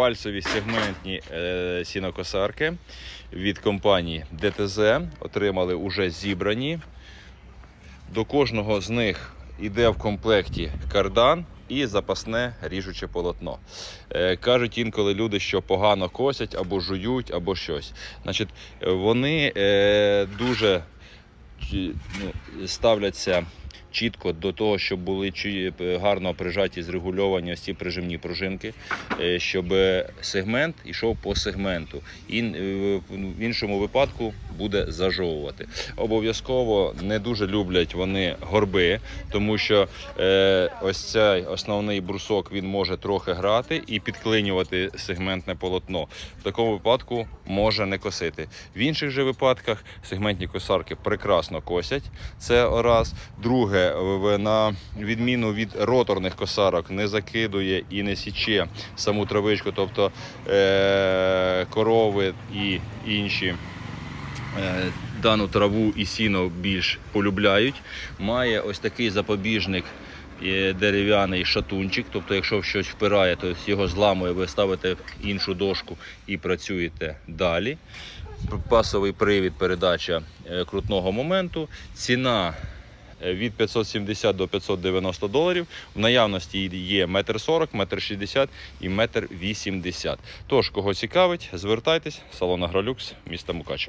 пальцеві сегментні е, сінокосарки від компанії ДТЗ. Отримали уже зібрані. До кожного з них йде в комплекті кардан і запасне ріжуче полотно. Е, кажуть інколи люди, що погано косять або жують, або щось. Значить, вони е, дуже ну, ставляться чітко до того, щоб були чи- гарно прижаті, зрегульовані ось ці прижимні пружинки, е, щоб сегмент йшов по сегменту. І е, в іншому випадку буде зажовувати. Обов'язково не дуже люблять вони горби, тому що е, ось цей основний брусок він може трохи грати і підклинювати сегментне полотно. В такому випадку може не косити. В інших же випадках сегментні косарки прекрасно косять. Це раз. Друге, на відміну від роторних косарок, не закидує і не січе саму травичку, тобто е- корови і інші. Е, Дану траву і сіно більш полюбляють. Має ось такий запобіжник е, дерев'яний шатунчик. Тобто, якщо щось впирає, то його зламує, ви ставите іншу дошку і працюєте далі. Пасовий привід, передача е, крутного моменту. Ціна від 570 до 590 доларів. В наявності є 1,40 м, 1,60 м і 1,80 м. Тож, кого цікавить, звертайтесь, салон Агролюкс, міста Мукачево.